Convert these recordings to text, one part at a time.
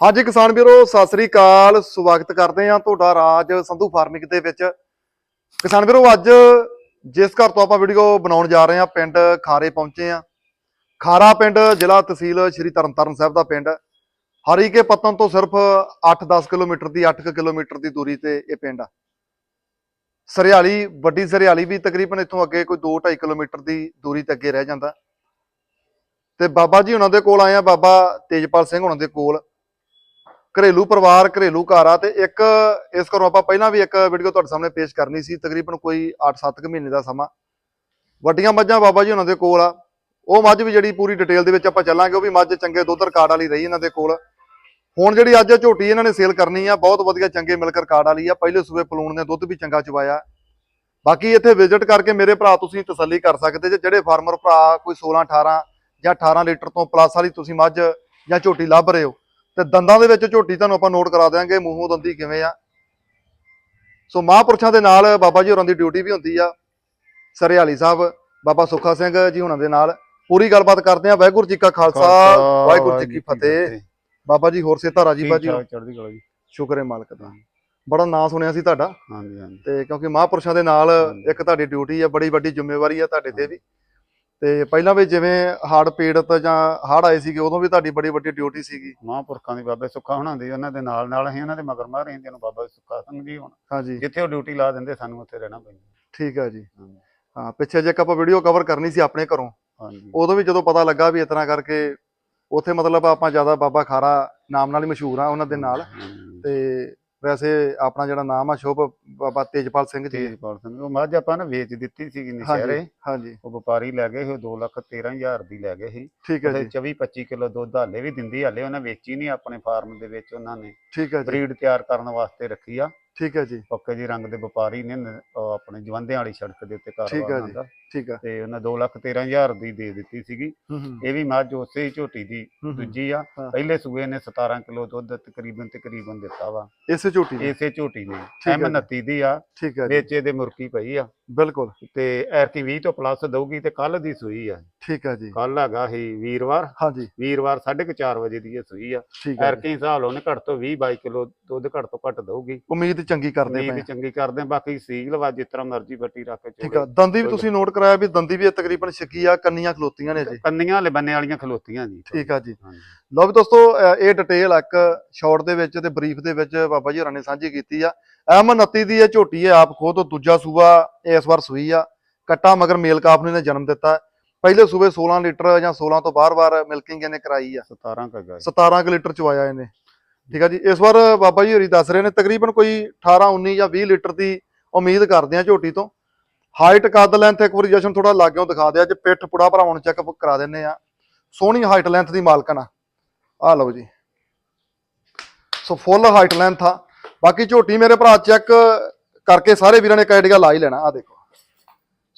ਹਾਂਜੀ ਕਿਸਾਨ ਵੀਰੋ, ਸਤਿ ਸ੍ਰੀ ਅਕਾਲ। ਸਵਾਗਤ ਕਰਦੇ ਹਾਂ ਤੁਹਾਡਾ ਰਾਜ ਸੰਧੂ ਫਾਰਮਿੰਗ ਦੇ ਵਿੱਚ। ਕਿਸਾਨ ਵੀਰੋ, ਅੱਜ ਜਿਸ ਘਰ ਤੋਂ ਆਪਾਂ ਵੀਡੀਓ ਬਣਾਉਣ ਜਾ ਰਹੇ ਹਾਂ, ਪਿੰਡ ਖਾਰੇ ਪਹੁੰਚੇ ਹਾਂ। ਖਾਰਾ ਪਿੰਡ, ਜ਼ਿਲ੍ਹਾ ਤਹਿਸੀਲ ਸ਼੍ਰੀ ਤਰਨਤਾਰਨ ਸਾਹਿਬ ਦਾ ਪਿੰਡ। ਹਰੀਕੇ ਪਤਨ ਤੋਂ ਸਿਰਫ 8-10 ਕਿਲੋਮੀਟਰ ਦੀ 8 ਕਿਲੋਮੀਟਰ ਦੀ ਦੂਰੀ ਤੇ ਇਹ ਪਿੰਡ ਆ। ਸਰਿਆਲੀ, ਵੱਡੀ ਸਰਿਆਲੀ ਵੀ ਤਕਰੀਬਨ ਇੱਥੋਂ ਅੱਗੇ ਕੋਈ 2-2.5 ਕਿਲੋਮੀਟਰ ਦੀ ਦੂਰੀ ਤੇ ਅੱਗੇ ਰਹਿ ਜਾਂਦਾ। ਤੇ ਬਾਬਾ ਜੀ ਉਹਨਾਂ ਦੇ ਕੋਲ ਆਏ ਆ ਬਾਬਾ ਤੇਜਪਾਲ ਸਿੰਘ ਉਹਨਾਂ ਦੇ ਕੋਲ। ਘਰੇਲੂ ਪਰਿਵਾਰ, ਘਰੇਲੂ ਘਰ ਆ ਤੇ ਇੱਕ ਇਸ ਘਰੋਂ ਆਪਾਂ ਪਹਿਲਾਂ ਵੀ ਇੱਕ ਵੀਡੀਓ ਤੁਹਾਡੇ ਸਾਹਮਣੇ ਪੇਸ਼ ਕਰਨੀ ਸੀ, ਤਕਰੀਬਨ ਕੋਈ 8-7 ਕੁ ਮਹੀਨੇ ਦਾ ਸਮਾਂ। ਵੱਡੀਆਂ ਮੱਝਾਂ ਬਾਬਾ ਜੀ ਉਹਨਾਂ ਦੇ ਕੋਲ ਆ। ਉਹ ਮੱਝ ਵੀ ਜਿਹੜੀ ਪੂਰੀ ਡਿਟੇਲ ਦੇ ਵਿੱਚ ਆਪਾਂ ਚੱਲਾਂਗੇ, ਉਹ ਵੀ ਮੱਝ ਚੰਗੇ ਦੁੱਧ ਰਿਕਾਰਡ ਵਾਲੀ ਰਹੀ ਇਹਨਾਂ ਦੇ ਕੋਲ। ਹੁਣ ਜਿਹੜੀ ਅੱਜ ਝੋਟੀ ਇਹਨਾਂ ਨੇ ਸੇਲ ਕਰਨੀ ਆ, ਬਹੁਤ ਵਧੀਆ ਚੰਗੇ ਮਿਲਕ ਰਿਕਾਰਡ ਵਾਲੀ ਆ। ਪਹਿਲੇ ਸੂਬੇ ਪਲੂਣ ਨੇ ਦੁੱਧ ਵੀ ਚੰਗਾ ਚਵਾਇਆ। ਬਾਕੀ ਇੱਥੇ ਵਿਜ਼ਿਟ ਕਰਕੇ ਮੇਰੇ ਭਰਾ ਤੁਸੀਂ ਤਸੱਲੀ ਕਰ ਸਕਦੇ ਜੇ, ਜਿਹੜੇ ਫਾਰਮਰ ਭਰਾ ਕੋਈ 16 18 ਜਾਂ 18 ਲੀਟਰ ਤੋਂ ਪਲੱਸ ਵਾਲੀ ਤੁਸੀਂ ਮੱਝ ਜਾਂ ਝੋਟੀ ਲੱਭ ਰਹੇ ਹੋ। ਤੇ ਦੰਦਾਂ ਦੇ ਵਿੱਚ ਝੋਟੀ ਤੁਹਾਨੂੰ ਆਪਾਂ ਨੋਟ ਕਰਾ ਦਿਆਂਗੇ ਮੂੰਹੋਂ ਦੰਦੀ ਕਿਵੇਂ ਆ। ਸੋ ਮਹਾਂਪੁਰਸ਼ਾਂ ਦੇ ਨਾਲ ਬਾਬਾ ਜੀ ਹੋਰਾਂ ਦੀ ਡਿਊਟੀ ਵੀ ਹੁੰਦੀ ਆ ਸਰਿਆਲੀ ਸਾਹਿਬ ਬਾਬਾ ਸੁੱਖਾ ਸਿੰਘ ਜੀ ਹੁਣਾਂ ਦੇ ਨਾਲ। ਪੂਰੀ ਗੱਲਬਾਤ ਕਰਦੇ ਆ ਵਾਹਿਗੁਰੂ ਜੀ ਕਾ ਖਾਲਸਾ ਵਾਹਿਗੁਰੂ ਜੀ ਕੀ ਫਤਿਹ। ਬਾਬਾ ਜੀ ਹੋਰ ਸੇਤਾ ਰਾਜੀ ਬਾਜੀ ਹੋ? ਚੜ੍ਹਦੀ ਕਲਾ ਜੀ। ਸ਼ੁਕਰ ਹੈ ਮਾਲਕ ਦਾ। ਬੜਾ ਨਾਂ ਸੁਣਿਆ ਸੀ ਤੁਹਾਡਾ। ਹਾਂਜੀ ਹਾਂਜੀ। ਤੇ ਕਿਉਂਕਿ ਮਹਾਂਪੁਰਸ਼ਾਂ ਦੇ ਨਾਲ। ਇੱਕ ਤੁਹਾਡੀ ਡਿਊਟੀ ਆ ਬੜੀ ਵੱਡੀ ਜ਼ਿੰਮੇਵਾਰੀ ਆ ਤੁਹਾਡੇ ਤੇ ਵੀ। ਤੇ ਪਹਿਲਾਂ ਵੀ ਜਿਵੇਂ ਹੜ੍ਹ ਪੀੜਤ ਜਾਂ ਹੜ੍ਹ ਆਏ ਸੀਗੇ ਉਦੋਂ ਵੀ ਤੁਹਾਡੀ ਬੜੀ ਵੱਡੀ ਡਿਊਟੀ ਸੀਗੀ। ਮਹਾਂਪੁਰਖਾਂ ਦੀ ਬਾਬੇ ਸੁੱਖਾ ਹੋਣਾ ਦੀ ਉਹਨਾਂ ਦੇ ਨਾਲ ਨਾਲ ਅਸੀਂ ਉਹਨਾਂ ਦੇ ਮਗਰ ਮਾਰ ਰਹਿੰਦੇ ਨੂੰ ਬਾਬਾ ਸੁੱਖਾ ਸਿੰਘ ਜੀ ਹੁਣ। ਹਾਂਜੀ। ਜਿੱਥੇ ਉਹ ਡਿਊਟੀ ਲਾ ਦਿੰਦੇ ਸਾਨੂੰ ਉੱਥੇ ਰਹਿਣਾ ਪੈਂਦਾ। ਠੀਕ ਆ ਜੀ। ਹਾਂ ਪਿੱਛੇ ਜੇ ਆਪਾਂ ਵੀਡੀਓ ਕਵਰ ਕਰਨੀ ਸੀ ਆਪਣੇ ਘਰੋਂ ਹਾਂਜੀ। ਉਦੋਂ ਵੀ ਜਦੋਂ ਪਤਾ ਲੱਗਾ ਵੀ ਇਤਨਾ ਕਰਕੇ ਉੱਥੇ ਮਤਲਬ ਆਪਾਂ ਜ਼ਿਆਦਾ ਬਾਬਾ ਖਾਰਾ ਨਾਮ ਨਾਲ ਹੀ ਮਸ਼ਹੂਰ ਆ ਉਹਨਾਂ ਦੇ ਨਾਲ। ਤੇ ਵੈਸੇ ਆਪਣਾ ਜਿਹੜਾ ਨਾਮ ਆ ਸ਼ੁਭ ਬਾਬਾ ਤੇਜਪਾਲ ਸਿੰਘ ਜੀ। ਤੇਜਪਾਲ ਸਿੰਘ। ਉਹ ਮੱਝ ਆਪਾਂ ਨੇ ਵੇਚ ਦਿੱਤੀ ਸੀਗੀ ਨਸ਼ਹਿਰੇ ਹਾਂਜੀ ਹਾਂਜੀ। ਉਹ ਵਪਾਰੀ ਲੈ ਗਏ ਸੀ ਉਹ 2 ਲੱਖ 13 ਹਜ਼ਾਰ ਦੀ ਲੈ ਗਏ ਸੀ। ਠੀਕ ਹੈ ਜੀ। 24 25 ਕਿਲੋ ਦੁੱਧ ਹਾਲੇ ਵੀ ਦਿੰਦੀ ਹਾਲੇ ਉਹਨਾਂ ਵੇਚੀ ਨਹੀਂ ਆਪਣੇ ਫਾਰਮ ਦੇ ਵਿੱਚ ਉਹਨਾਂ ਨੇ। ਠੀਕ ਹੈ ਜੀ। ਬਰੀਡ ਤਿਆਰ ਕਰਨ ਵਾਸਤੇ ਰੱਖੀ ਆ। ਠੀਕ ਹੈ ਜੀ। ਪੱਕੇ ਜੀ ਰੰਗ ਦੇ ਵਪਾਰੀ ਨੇ ਨ- ਆਪਣੇ ਜਵੰਦਿਆਂ ਵਾਲੀ ਸੜਕ ਦੇ ਉੱਤੇ ਠੀਕ ਕਾਰੋਬਾਰ ਉਹਨਾਂ ਜੀ। ਦਾ। ਠੀਕ ਹੈ। ਤੇ ਉਹਨਾਂ 2 ਲੱਖ 13 ਹਜ਼ਾਰ ਦੀ ਦੇ ਦਿੱਤੀ ਸੀਗੀ। ਹੂੰ ਹੂੰ। ਇਹ ਵੀ ਮੱਝ ਉਸੇ ਹੀ ਝੋਟੀ ਦੀ ਹੂੰ, ਹੂੰ। ਦੂਜੀ ਆ। ਹਾਂ। ਪਹਿਲੇ ਸੂਏ ਨੇ 17 ਕਿਲੋ ਦੁੱਧ ਤਕਰੀਬਨ ਤਕਰੀਬਨ ਦਿੱਤਾ ਵਾ। ਇਸੇ ਝੋਟੀ ਦੀ ਇਸੇ ਝੋਟੀ ਨੇ। ਹੈ ਐਮ ਜੀ। 29 ਦੀ ਆ। ਠੀਕ ਹੈ ਜੀ। ਵਿੱਚ ਇਹਦੇ ਮੁਰਕੀ ਪਈ ਆ। ਬਿਲਕੁਲ। ਤੇ ਐਰਕੀ 20 ਤੋਂ ਪਲੱਸ ਦਊਗੀ ਤੇ ਕੱਲ ਦੀ ਸੂਈ ਆ। ਠੀਕ ਹੈ ਜੀ। ਕੱਲ ਹੈਗਾ ਹੀ ਵੀਰਵਾਰ। ਹਾਂਜੀ। ਵੀਰਵਾਰ 4:30 ਵਜੇ ਦੀ ਇਹ ਸੂਈ ਆ। ਠੀਕ ਹੈ ਜੀ। ਐਰਕੀ ਹਿਸਾਬ ਲਾਉਣੇ ਘੱਟ ਤੋਂ 20 22 ਕਿਲੋ ਦੁੱਧ ਘੱਟ ਤੋਂ ਘੱਟ ਦਊਗੀ। ਉਮੀਦ ਚੰਗੀ ਕਰਦੇ ਉਮੀਦ ਪਏ ਆ। ਚੰਗੀ ਕਰਦੇ ਆ, ਬਾਕੀ ਸੀਲ ਵਾ ਜਿਸ ਤਰ੍ਹਾਂ ਮਰਜ਼ੀ ਬੱਟੀ ਰੱਖ ਕੇ ਠੀਕ। ਆ ਦੰਦੀ ਵੀ ਤੁਸੀਂ ਨੋਟ ਕਰਾਇਆ ਵੀ ਦੰਦੀ ਵੀ ਇਹ ਤਕਰੀਬਨ ਛੱਕੀ ਆ ਕੰਨੀਆਂ ਖਲੋਤੀਆਂ ਨੇ ਜੀ ਕੰਨੀਆਂ ਲੈ ਬੰਨੇ ਵਾਲੀਆਂ ਖਲੋਤੀਆਂ ਜੀ। ਠੀਕ ਆ ਜੀ। ਹਾਂਜੀ। ਲਓ ਵੀ ਦੋਸਤੋ ਇਹ ਡਿਟੇਲ ਇੱਕ ਸ਼ਾਰਟ ਦੇ ਵਿੱਚ ਤੇ ਬਰੀਫ ਦੇ ਵਿੱਚ ਬਾਬਾ ਜੀ ਹੋਰਾਂ ਨੇ ਸਾਂਝੀ ਕੀਤੀ ਆ। ਐਮ 29 ਦੀ ਇਹ ਝੋਟੀ ਹੈ ਆਪ ਖੁਦ ਦੂਜਾ ਸੂਆ ਇਸ ਵਾਰ ਸੂਈ ਆ। ਕੱਟਾ ਮਗਰ ਮੇਲ ਕਾਫ ਨੇ ਜਨਮ ਦਿੱਤਾ। ਹੈ। ਪਹਿਲੇ ਸੂਬੇ 16 ਲੀਟਰ ਜਾਂ 16 ਤੋਂ ਬਾਰ-ਬਾਰ ਮਿਲਕਿੰਗ ਇਹਨੇ ਕਰਾਈ ਆ। 17 ਕਗਾ 17 ਕੁ ਲੀਟਰ ਚਵਾਇਆ ਇਹਨੇ। ਠੀਕ ਆ ਜੀ, ਇਸ ਵਾਰ ਬਾਬਾ ਜੀ ਹੋਰੀ ਦੱਸ ਰਹੇ ਨੇ, ਤਕਰੀਬਨ ਕੋਈ 18 19 ਜਾਂ 20 ਲੀਟਰ ਦੀ ਉਮੀਦ ਕਰਦੇ ਆ ਝੋਟੀ ਤੋਂ। ਹਾਈਟ ਕੱਦ ਲੈਂਥ ਇੱਕ ਵਾਰੀ ਜਸ਼ਨ ਥੋੜਾ ਲਾਗਿਓਂ ਦਿਖਾ ਦਿਆ ਜੇ, ਪਿੱਠ ਪੁੜਾ ਭਰਾਵਾਂ ਨੂੰ ਚੈੱਕਅਪ ਕਰਾ ਦਿੰਨੇ ਆ। ਸੋਹਣੀ ਹਾਈਟ ਲੈਂਥ ਦੀ ਮਾਲਕਣ ਆ। ਆ ਲਓ ਜੀ। ਸੋ ਫੁੱਲ ਹਾਈਟ ਲੈਂਥ ਆ। ਬਾਕੀ ਝੋਟੀ ਮੇਰੇ ਭਰਾ ਚੈੱਕ ਕਰਕੇ ਸਾਰੇ ਵੀਰਾਂ ਨੇ ਇੱਕ ਆਈਡੀਆ ਲਾ ਹੀ ਲੈਣਾ ਆ ਦੇਖੋ।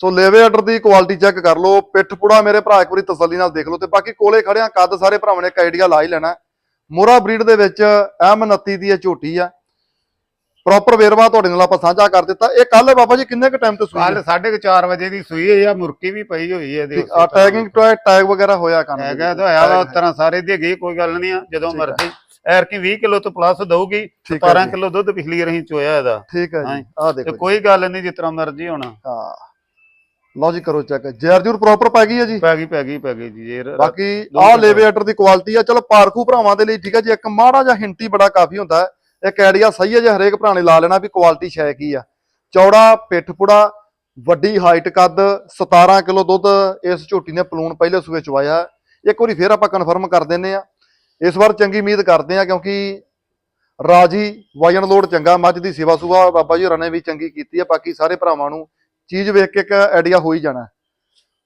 ਸੋ ਲੇਵੇ ਆਰਡਰ ਦੀ ਕੁਆਲਿਟੀ ਚੈੱਕ ਕਰ ਲਓ, ਪਿੱਠ ਪੁੜਾ ਮੇਰੇ ਭਰਾ ਇੱਕ ਵਾਰੀ ਤਸੱਲੀ ਨਾਲ ਦੇਖ ਲਓ ਤੇ ਬਾਕੀ ਕੋਲੇ ਖੜਿਆਂ ਕੱਦ ਸਾਰੇ ਭਰਾਵਾਂ ਨੇ ਇੱਕ ਆਈਡੀਆ ਲਾ ਹੀ ਲੈਣਾ। ਮੋਰਾ ਬਰੀਡ ਦੇ ਵਿੱਚ ਐਮ 29 ਦੀ ਇਹ ਝੋਟੀ ਆ। ਪ੍ਰੋਪਰ ਵੇਰਵਾ ਤੁਹਾਡੇ ਨਾਲ ਆਪਾਂ ਸਾਂਝਾ ਕਰ ਦਿੱਤਾ। ਇਹ ਕੱਲ ਬਾਬਾ ਜੀ ਕਿੰਨੇ ਕ ਟਾਈਮ ਤੇ ਸੂਈ ਕੱਲ 4:30 ਵਜੇ ਦੀ ਸੂਈ ਹੈ ਆ ਮੁਰਕੀ ਵੀ ਪਈ ਹੋਈ ਹੈ ਇਹਦੇ ਆ ਟੈਗਿੰਗ ਟੈਗ ਵਗੈਰਾ ਹੋਇਆ ਕੰਮ ਹੈਗਾ ਤਾਂ ਹੋਇਆ ਉਸ ਤਰ੍ਹਾਂ ਸਾਰੇ ਦੀ ਹੈਗੀ ਕੋਈ ਗੱਲ ਨਹੀਂ ਆ ਜਦੋਂ। ਮਰਜ਼ੀ। ਐਰ ਕੀ 20 ਕਿਲੋ ਤੋਂ ਪਲੱਸ ਦਊਗੀ ਠੀਕ ਹੈ 17 ਜੀ, ਕਿਲੋ ਦੁੱਧ ਪਿਛਲੀ ਰਹੀ ਚੋਇਆ ਇਹਦਾ। ਠੀਕ ਹੈ ਜੀ। ਆ ਦੇਖੋ। ਕੋਈ ਗੱਲ ਨਹੀਂ ਜਿਸ ਤਰ੍ਹਾਂ ਮਰਜ਼ੀ ਹੋਣਾ। ਹਾਂ। ਲਓ ਜੀ ਕਰੋ ਚੈੱਕ ਜੈਰ ਜੂਰ ਪ੍ਰੋਪਰ ਪੈ ਗਈ ਹੈ ਜੀ? ਪੈ ਗਈ ਪੈ ਗਈ ਪੈ ਗਈ ਜੀ ਇਹ ਰ- ਬਾਕੀ ਆਹ ਮਿੰਟ ਲੇਵੇ ਆਰਡਰ ਦੀ ਕੁਆਲਿਟੀ ਆ। ਚਲੋ ਪਾਰਖੂ ਭਰਾਵਾਂ ਦੇ ਲਈ ਠੀਕ ਹੈ ਜੀ। ਇੱਕ ਮਾੜਾ ਜਿਹਾ ਹਿੰਟੀ ਬੜਾ ਕਾਫੀ ਹੁੰਦਾ ਹੈ। ਇੱਕ ਆਈਡੀਆ ਸਹੀ ਹੈ ਜੇ ਹਰੇਕ ਭਰਾ ਨੇ ਲਾ ਲੈਣਾ ਵੀ ਕੁਆਲਿਟੀ ਸ਼ੈ ਕੀ ਆ। ਚੌੜਾ ਪਿੱਠ ਪੁੜਾ ਵੱਡੀ ਹਾਈਟ ਕੱਦ 17 ਕਿਲੋ ਦੁੱਧ ਇਸ ਝੋਟੀ ਨੇ ਪਲੂਣ ਪਹਿਲੇ ਸੂਏ ਚਵਾਇਆ। ਇੱਕ ਵਾਰੀ ਫੇਰ ਆਪਾਂ ਕਨਫਰਮ ਕਰ ਦਿੰਨੇ ਆ ਇਸ ਵਾਰ ਚੰਗੀ ਉਮੀਦ ਕਰਦੇ ਆ ਕਿਉਂਕਿ ਰਾਜੀ ਵਜਨ ਲੋਡ ਚੰਗਾ। ਮੱਝ ਦੀ ਸੇਵਾ ਸੁਭਾ ਬਾਬਾ ਜੀ ਹੋਰਾਂ ਨੇ ਵੀ ਚੰਗੀ ਕੀਤੀ ਆ ਬਾਕੀ ਸਾਰੇ ਭਰਾਵਾਂ ਨੂੰ ਚੀਜ਼ ਵੇਖ ਕੇ ਇੱਕ ਆਈਡੀਆ ਹੋ ਹੀ ਜਾਣਾ।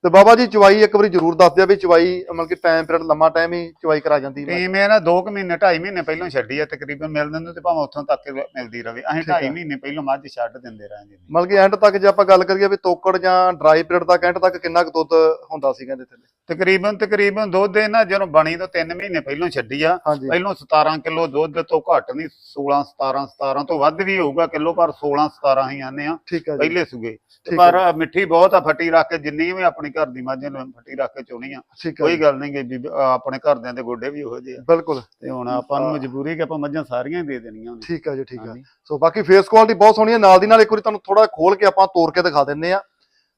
ਤੇ ਬਾਬਾ ਜੀ ਚਵਾਈ ਇੱਕ ਵਾਰੀ ਜ਼ਰੂਰ ਦੱਸ ਦਿਆ ਵੀ ਚਵਾਈ ਮਤਲਬ ਕਿ ਟਾਈਮ ਪੀਰੀਅਡ ਲੰਮਾ ਟਾਈਮ ਹੀ ਚਵਾਈ ਕਰਾ ਜਾਂਦੀ ਹੈ। ਟੀਮ ਇਹ ਨਾ 2 ਮਹੀਨੇ 2.5 ਮਹੀਨੇ ਪਹਿਲਾਂ ਛੱਡੀ ਆ ਤਕਰੀਬਨ ਮਿਲਦੇ ਨੂੰ ਤੇ ਭਾਵੇਂ ਉੱਥੋਂ ਤੱਕ ਮਿਲਦੀ ਰਵੇ। ਅਸੀਂ ਠੀਕ ਆ। 2.5 ਮਹੀਨੇ ਪਹਿਲਾਂ ਮੱਝ ਛੱਡ ਦਿੰਦੇ ਰਹੇ ਜੀ। ਮਤਲਬ ਕਿ ਐਂਡ ਤੱਕ ਜੇ ਆਪਾਂ ਗੱਲ ਕਰੀਏ ਵੀ ਤੋਕੜ ਜਾਂ ਡਰਾਈ ਪੀਰੀਅਡ ਤੱਕ ਐਂਡ ਤੱਕ ਕਿੰਨਾ ਕੁ ਦੁੱਧ ਹੁੰਦਾ ਸੀ ਕਹਿੰਦੇ ਥੱਲੇ? ਤਕਰੀਬਨ ਤਕਰੀਬਨ ਦੁੱਧ ਇਹ ਨਾ ਜਦੋਂ ਬਣੀ ਤੋਂ 3 ਮਹੀਨੇ ਪਹਿਲਾਂ ਛੱਡੀ ਆ। ਪਹਿਲੋਂ 17 ਕਿਲੋ ਦੁੱਧ ਤੋਂ ਘੱਟ ਨਹੀਂ 16 17 17 ਤੋਂ ਵੱਧ ਵੀ ਹੋਊਗਾ ਕਿਲੋ ਪਰ 16 17 ਹੀ ਆਨੇ ਆ। ਪਹਿਲੇ ਸੁਗੇ ਪਰ ਮਿੱਠੀ ਬਹੁਤ ਆ ਫੱਟੀ ਰੱਖ ਕੇ ਜਿੰਨੀ ਵੀ ਆਪਣੀ ਘਰ ਦੀ ਮਾਝੇ ਨੂੰ ਫੱਟੀ ਰੱਖ ਕੇ ਚੋਣੀ ਆ। ਠੀਕ ਹੈ ਕੋਈ ਗੱਲ ਨਹੀਂ ਕਿ ਵੀ ਆਪਣੇ ਘਰਦਿਆਂ ਦੇ ਗੋਡੇ ਵੀ ਉਹੋ ਜਿਹੇ ਆ। ਬਿਲਕੁਲ। ਤੇ ਹੁਣ ਆਪਾਂ ਨੂੰ। ਮਜਬੂਰੀ ਕਿ ਆਪਾਂ ਮੱਝਾਂ ਸਾਰੀਆਂ ਹੀ ਦੇ ਦੇਣੀਆਂ ਉਹਨੇ। ਠੀਕ ਹੈ ਜੀ ਠੀਕ ਹੈ। ਸੋ ਬਾਕੀ ਫੇਸ ਕੁਆਲਿਟੀ ਬਹੁਤ ਸੋਹਣੀ ਹੈ ਨਾਲ ਦੀ ਨਾਲ ਇੱਕ ਵਾਰੀ ਤੁਹਾਨੂੰ ਥੋੜਾ ਖੋਲ ਕੇ ਆਪਾਂ ਤੋੜ ਕੇ ਦਿਖਾ ਦਿੰਨੇ ਆ।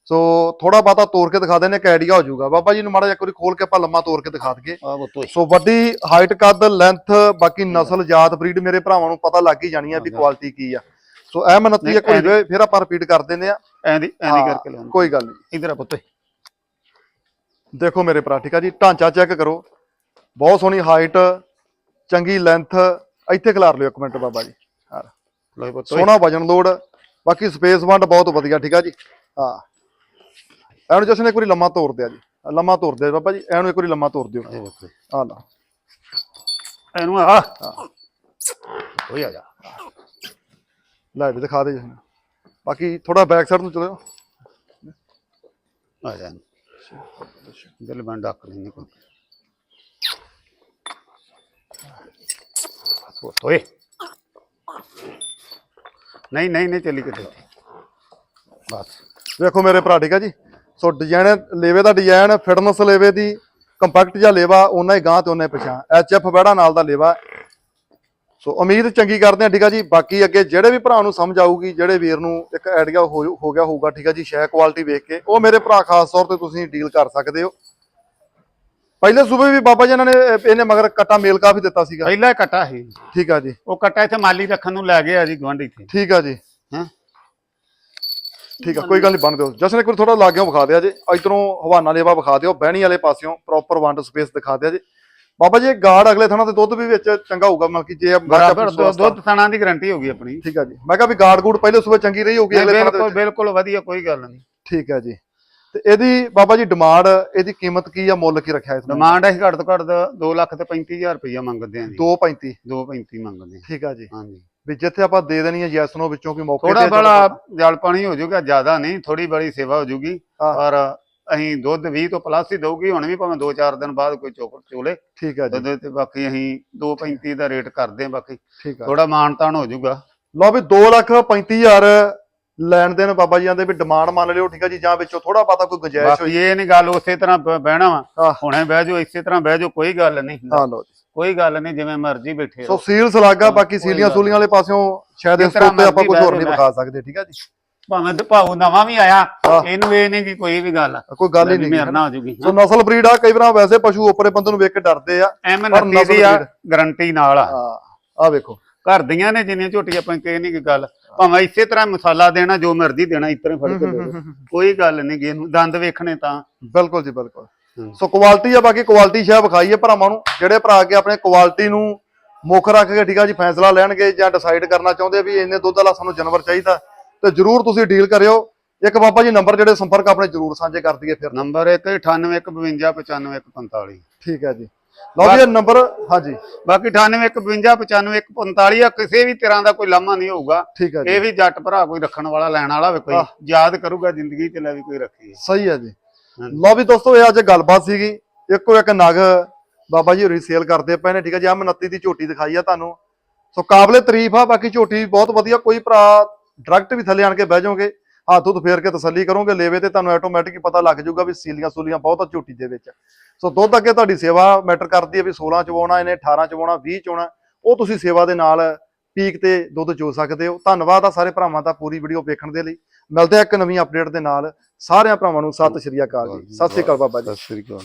ਸੋ ਥੋੜਾ ਬਾਤਾ ਤੋੜ ਕੇ ਦਿਖਾ ਦਿੰਨੇ ਕਿ ਆਈਡੀਆ ਹੋ ਜਾਊਗਾ। ਬਾਬਾ ਜੀ ਨੂੰ ਮਾੜਾ ਜਿਹਾ ਇੱਕ ਵਾਰੀ ਖੋਲ ਕੇ ਆਪਾਂ ਲੰਮਾ ਤੋੜ ਕੇ ਦਿਖਾ ਦਈਏ। ਸੋ ਵੱਡੀ ਹਾਈਟ ਕੱਦ ਲੈਂਥ ਬਾਕੀ ਨਸਲ ਜਾਤ ਬਰੀਡ ਮੇਰੇ ਭਰਾਵਾਂ ਨੂੰ ਪਤਾ ਲੱਗ ਹੀ ਜਾਣੀ ਆ ਵੀ। ਕੁਆਲਿਟੀ ਕੀ ਆ। ਸੋ ਇਹ ਮਨਤੀ ਇੱਕ ਵਾਰੀ ਐਂ ਫਿਰ- ਆਪਾਂ ਰਿਪੀਟ ਕਰ ਦਿੰਦੇ ਆ। ਐਂਦੀ ਐਂਦੀ ਹਾਂ, ਕਰਕੇ ਲਾਉਣਾ ਕੋਈ ਗੱਲ ਨਹੀਂ। ਇਧਰ ਆ ਪੁੱਤ। ਦੇਖੋ ਮੇਰੇ ਭਰਾ ਠੀਕ ਆ ਜੀ? ਢਾਂਚਾ ਚੈੱਕ ਕਰੋ। ਬਹੁਤ ਸੋਹਣੀ ਹਾਈਟ ਚੰਗੀ ਲੈਂਥ ਇੱਥੇ ਖਿਲਾਰ ਲਿਓ ਇੱਕ ਮਿੰਟ ਬਾਬਾ ਜੀ। ਹਾਂ। ਸੋਹਣਾ ਵਜਨ ਲੋਡ। ਬਾਕੀ ਸਪੇਸ ਵੰਡ ਬਹੁਤ ਵਧੀਆ ਠੀਕ ਆ ਜੀ? ਹਾਂ। ਐਨੂੰ ਜਸਨ ਇੱਕ ਵਾਰੀ ਲੰਮਾ ਤੋੜ ਦਿਆ ਜੀ। ਲੰਮਾ ਤੋੜ ਦਿਆ ਬਾਬਾ ਜੀ। ਐਨੂੰ ਇੱਕ ਵਾਰੀ ਲੰਮਾ ਤੋੜ ਦਿਓ। ਆ ਲਾ ਇਹਨੂੰ ਆ ਆ ਜਾ। ਲੈ ਵੀ ਦਿਖਾ ਦੇ ਜਸਨ। ਬਾਕੀ ਥੋੜਾ ਬੈਕ ਸਾਈਡ ਨੂੰ ਚਲਿਓ ਆ ਜਾ ਦਿਲ ਬੰਦ ਡੱਕ ਲੈਣੀ ਕੋਈ। ਪੁੱਤ ਓਏ ਨਹੀਂ ਨਹੀਂ ਨਹੀਂ ਚੱਲੀ ਕਿਤੇ। ਬਸ। ਵੇਖੋ ਮੇਰੇ ਭਰਾ, ਠੀਕ ਆ ਜੀ? ਸੋ ਡਿਜ਼ਾਈਨ ਲੇਵੇ ਦਾ ਡਿਜ਼ਾਈਨ ਫਿਟਨੈਸ ਲੇਵੇ ਦੀ ਕੰਪੈਕਟ ਜਿਹਾ ਲੇਵਾ ਉਹਨਾਂ ਹੀ ਗਾਂ ਤੇ ਉਹਨਾਂ ਹੀ ਪਛਾਂ ਐਚਐਫ ਬੈੜਾ ਨਾਲ ਦਾ ਲੇਵਾ ਸੋ ਉਮੀਦ ਚੰਗੀ ਕਰਦੇ ਆ ਠੀਕ ਆ ਜੀ। ਬਾਕੀ ਅੱਗੇ ਜਿਹੜੇ ਵੀ ਭਰਾ ਨੂੰ ਸਮਝ ਆਊਗੀ ਜਿਹੜੇ ਵੀਰ ਨੂੰ ਇੱਕ ਆਈਡੀਆ ਹੋ ਹੋ ਗਿਆ ਹੋਊਗਾ ਠੀਕ ਆ ਜੀ ਸ਼ੈ ਕੁਆਲਿਟੀ ਵੇਖ ਕੇ ਉਹ ਮੇਰੇ ਭਰਾ ਖਾਸ ਤੌਰ ਤੇ ਤੁਸੀਂ ਡੀਲ ਕਰ ਸਕਦੇ ਹੋ। ਪਹਿਲੇ ਸੂਬੇ ਵੀ ਬਾਬਾ ਜੀ ਇਹਨਾਂ ਨੇ ਇਹਨੇ ਮਗਰ ਕੱਟਾ ਮੇਲ ਕਾਫੀ ਦਿੱਤਾ ਸੀਗਾ। ਪਹਿਲਾ ਹੀ ਕੱਟਾ ਸੀ। ਠੀਕ ਆ ਜੀ। ਉਹ ਕੱਟਾ ਇੱਥੇ ਮਾਲੀ ਰੱਖਣ ਨੂੰ ਲੈ ਗਿਆ ਜੀ ਗਵਾਂਢੀ ਇੱਥੇ। ਠੀਕ ਆ ਜੀ। ਹੈਂ? ਠੀਕ ਆ ਕੋਈ ਗੱਲ ਨਹੀਂ ਬਣ ਦਿਓ। ਜਸ਼ਨ ਇੱਕ ਵਾਰ ਥੋੜਾ ਲਾਗਿਓ ਵਿਖਾ ਦਿਆ ਜੇ। ਇਧਰੋਂ ਹਵਾਨਾ ਲੇਵਾ ਵਿਖਾ ਦਿਓ ਬਹਿਣੀ ਵਾਲੇ ਪਾਸਿਓਂ ਪ੍ਰੋਪਰ ਵੰਡ ਸਪੇਸ ਦਿਖਾ ਦਿਆ ਜੇ। ਬਾਬਾ ਜੀ ਗਾੜ ਅਗਲੇ ਥਾਣਾ ਤੇ ਦੁੱਧ ਵੀ ਵਿੱਚ ਚੰਗਾ ਹੋਊਗਾ ਮਤਲਬ ਕਿ ਜੇ ਬਰਾਬਰ ਦੁੱਧ ਥਣਾ ਦੀ ਗਾਰੰਟੀ ਹੋਗੀ ਆਪਣੀ। ਠੀਕ ਆ ਜੀ। ਮੈਂ ਕਿਹਾ ਵੀ ਗਾੜ ਗੂੜ ਪਹਿਲੇ ਸੂਬੇ ਚੰਗੀ ਰਹੀ ਹੋਊਗੀ ਅਗਲੇ ਥਾਣਾ ਬਿਲਕੁਲ ਬਿਲਕੁਲ ਵਧੀਆ ਕੋਈ ਗੱਲ ਨਹੀਂ। ਠੀਕ ਆ ਜੀ। ਤੇ ਇਹਦੀ ਬਾਬਾ ਜੀ ਡਿਮਾਂਡ ਇਹਦੀ ਕੀਮਤ ਕੀ ਆ ਮੁੱਲ ਕੀ ਰੱਖਿਆ ਇਸ ਡਿਮਾਂਡ ਅਸੀਂ ਘੱਟ ਤੋਂ ਘੱਟ 2 ਲੱਖ ਤੇ 35000 ਰੁਪਇਆ ਮੰਗਦੇ ਆਂ ਜੀ। 235 235 ਮੰਗਦੇ ਆਂ ਠੀਕ ਆ ਜੀ। ਹਾਂਜੀ। ਵੀ ਜਿੱਥੇ ਆਪਾਂ ਦੇ ਦੇਣੀ ਹੈ ਯੈਸ ਨੋ ਵਿੱਚੋਂ ਕੋਈ ਮੌਕੇ ਥੋੜਾ ਬੜਾ ਜਲ ਪਾਣੀ ਹੋ ਜਾਊਗਾ ਜ਼ਿਆਦਾ ਨਹੀਂ ਥੋੜੀ ਬੜੀ ਸੇਵਾ ਹੋ ਜਾਊਗੀ। ਹਾਂ। ਅਸੀਂ ਦੁੱਧ 20 ਤੋਂ ਪਲੱਸ ਹੀ ਦਊਗੀ ਹੁਣ ਵੀ ਭਾਵੇਂ 2-4 ਦਿਨ ਬਾਅਦ ਕੋਈ ਚੋਕ ਚੋਲੇ। ਠੀਕ ਆ ਜੀ। ਦੁੱਧ ਤੇ ਬਾਕੀ ਅਸੀਂ 2.35 ਦਾ ਰੇਟ ਕਰਦੇ ਆਂ ਬਾਕੀ। ਠੀਕ ਆ। ਥੋੜਾ ਤਾਨ ਹੋ ਜਾਊਗਾ। ਲਓ ਵੀ 2 ਲੱਖ 35000 ਲੈਣ ਦੇਣ ਬਾਬਾ ਜੀ ਆਂਦੇ ਵੀ ਡਿਮਾਂਡ ਮੰਨ ਲਿਓ ਠੀਕ ਆ ਜੀ ਜਾਂ ਵਿੱਚੋਂ ਥੋੜਾ ਪਾਤਾ ਕੋਈ ਗੁੰਜਾਇਸ਼ ਹੋਈ। ਬਾਕੀ ਇਹ ਨਹੀਂ ਗੱਲ ਉਸੇ ਤਰ੍ਹਾਂ ਬ- ਬਹਿਣਾ ਵਾ। ਹਾਂ। ਹੁਣੇ ਬਹਿ ਜਾਓ ਇਸੇ ਤਰ੍ਹਾਂ ਬਹਿ ਜਾਓ ਕੋਈ ਗੱਲ ਨਹੀਂ ਹਾਂ ਲਓ ਜੀ। ਕੋਈ ਗੱਲ ਨਹੀਂ ਜਿਵੇਂ ਮਰਜ਼ੀ ਬੈਠੇ ਸੋ ਰਹੋ ਸੀਲ ਸਲਾਗਾ ਹਾਂ, ਬਾਕੀ ਕੋਈ ਸੀਲੀਆਂ ਗੱਲ ਸੂਲੀਆਂ ਵਾਲੇ ਪਾਸਿਓਂ ਸ਼ਾਇਦ ਇਸ ਜਿਸ ਤਰ੍ਹਾਂ ਤੋਂ ਉੱਤੇ ਆਪਾਂ ਮਰਜ਼ੀ ਕੁਝ ਹੋਰ ਨਹੀਂ ਵਿਖਾ ਸਕਦੇ ਠੀਕ ਆ ਜੀ। ਭਾਵੇਂ ਭਾਉ ਨਵਾਂ ਵੀ ਆਇਆ ਹਾਂ। ਇਹਨੂੰ ਇਹ ਨਹੀਂ ਕਿ ਕੋਈ ਵੀ ਗੱਲ ਕੋਈ ਗੱਲ ਹੀ ਨਹੀਂ ਮੇਰੇ ਨਾਲ ਹੋ ਜੂਗੀ। ਸੋ ਨਸਲ ਬਰੀਡ ਆ ਕਈ ਵਾਰ ਵੈਸੇ ਪਸ਼ੂ ਉੱਪਰੇ ਬੰਦੇ ਨੂੰ ਵੇਖ ਕੇ ਡਰਦੇ ਆ ਐਮ ਪਰ ਨੱਤੀ ਦੀ ਆ breed। ਗਰੰਟੀ ਨਾਲ ਆ। ਆ ਆ ਵੇਖੋ। ਘਰ ਦੀਆਂ ਨੇ ਜਿੰਨੀਆਂ ਝੋਟੀਆਂ ਆਪਾਂ ਕਹੇ ਨਹੀਂ ਕਿ ਗੱਲ। ਭਾਵੇਂ ਇਸੇ ਤਰ੍ਹਾਂ ਮਸਾਲਾ ਦੇਣਾ ਜੋ ਮਰਜ਼ੀ ਦੇਣਾ ਇਸ ਤਰ੍ਹਾਂ ਫੜ ਕੇ ਦੇ। ਕੋਈ ਗੱਲ ਨਹੀਂ ਗੇ ਇਹਨੂੰ ਦੰਦ ਵੇਖਣੇ ਤਾਂ। ਬਿਲਕੁਲ ਜੀ ਬਿਲਕੁਲ। ਹੂੰ। ਸੋ ਕੁਆਲਿਟੀ ਆ ਬਾਕੀ ਕੁਆਲਿਟੀ ਸ਼ਾਇ ਵਿਖਾਈ ਹੈ ਭਰਾਵਾਂ ਨੂੰ ਜਿਹੜੇ ਭਰਾ ਕੇ ਆਪਣੇ ਕੁਆਲਿਟੀ ਨੂੰ ਮੁੱਖ ਰੱਖ ਕੇ ਠੀਕ ਆ ਜੀ ਫੈਸਲਾ ਲੈਣਗੇ ਜਾਂ ਡਿਸਾਈਡ ਕਰਨਾ ਚਾਹੁੰਦੇ ਵੀ ਇੰਨੇ ਦੁੱਧ ਵਾਲਾ ਸਾਨੂੰ ਜਾਨਵਰ ਚਾਹੀਦਾ। ਤੇ ਜਰੂਰ ਤੁਸੀਂ ਡੀਲ ਕਰਿਓ। ਇੱਕ ਬਾਬਾ ਜੀ ਨੰਬਰ ਜਿਹੜੇ ਸੰਪਰਕ ਆਪਣੇ ਜਰੂਰ ਸਾਂਝੇ ਕਰ ਦਈਏ ਫਿਰ। ਨੰਬਰ 1 9815955145 ਠੀਕ ਹੈ ਜੀ। ਲਓ ਜੀ ਇਹ ਨੰਬਰ ਹਾਂਜੀ। ਬਾਕੀ 9815955145 ਆ ਕਿਸੇ ਵੀ ਤਰ੍ਹਾਂ ਦਾ ਕੋਈ ਲਾਮਾ ਨਹੀਂ ਹੋਊਗਾ। ਠੀਕ ਹੈ ਜੀ। ਇਹ ਵੀ ਜੱਟ ਭਰਾ ਕੋਈ ਰੱਖਣ ਵਾਲਾ ਲੈਣ ਵਾਲਾ ਹੋਵੇ ਕੋਈ। ਯਾਦ ਕਰੂਗਾ ਜ਼ਿੰਦਗੀ ਚ ਲੈ ਵੀ ਕੋਈ ਰੱਖੀ। ਸਹੀ ਹੈ ਜੀ। ਲਓ ਵੀ ਦੋਸਤੋ ਇਹ ਅੱਜ ਗੱਲਬਾਤ ਸੀਗੀ। ਇੱਕੋ ਇੱਕ ਨਗ ਬਾਬਾ ਜੀ ਹੋਰੀ ਸੇਲ ਕਰਦੇ ਪਏ ਨੇ ਠੀਕ ਹੈ ਜੀ। ਆ 29 ਦੀ ਝੋਟੀ ਦਿਖਾਈ ਆ ਤੁਹਾਨੂੰ। ਸੋ ਕਾਬਲੇ ਤਾਰੀਫ ਆ ਬਾਕੀ ਝੋਟੀ ਬਹੁਤ ਵਧੀਆ। ਕੋਈ ਭਰਾ ਡਾਇਰੈਕਟ ਵੀ ਥੱਲੇ ਆਣ ਕੇ ਬਹਿ ਜਾਓਗੇ ਹੱਥ ਹੁੱਥ ਫੇਰ ਕੇ ਤਸੱਲੀ ਕਰੋਗੇ ਲੇਵੇ ਤੇ ਤੁਹਾਨੂੰ ਆਟੋਮੈਟਿਕ ਹੀ ਪਤਾ ਲੱਗ ਜਾਊਗਾ ਵੀ ਸੀਲੀਆਂ ਸੂਲੀਆਂ ਬਹੁਤ ਆ ਝੋਟੀ ਦੇ ਵਿੱਚ। ਸੋ ਦੁੱਧ ਅੱਗੇ ਤੁਹਾਡੀ ਸੇਵਾ ਮੈਟਰ ਕਰਦੀ ਹੈ ਵੀ 16 ਚਵਾਉਣਾ ਇਹਨੇ 18 ਚਵਾਉਣਾ 20 ਚਵਾਉਣਾ ਉਹ ਤੁਸੀਂ ਸੇਵਾ ਦੇ ਨਾਲ ਪੀਕ ਤੇ ਦੁੱਧ ਚੋ ਸਕਦੇ ਹੋ। ਧੰਨਵਾਦ ਆ ਸਾਰੇ ਭਰਾਵਾਂ ਦਾ ਪੂਰੀ ਵੀਡੀਓ ਵੇਖਣ ਦੇ ਲਈ। ਮਿਲਦੇ ਆ ਇੱਕ ਨਵੀਂ ਅਪਡੇਟ ਦੇ ਨਾਲ। ਸਾਰਿਆਂ ਭਰਾਵਾਂ ਨੂੰ ਸਤਿ ਸ਼੍ਰੀ ਅਕਾਲ ਜੀ। ਸਤਿ ਸ਼੍ਰੀ ਅਕਾਲ ਬਾਬਾ ਜੀ। ਸਤਿ ਸ੍ਰੀ ਅਕਾਲ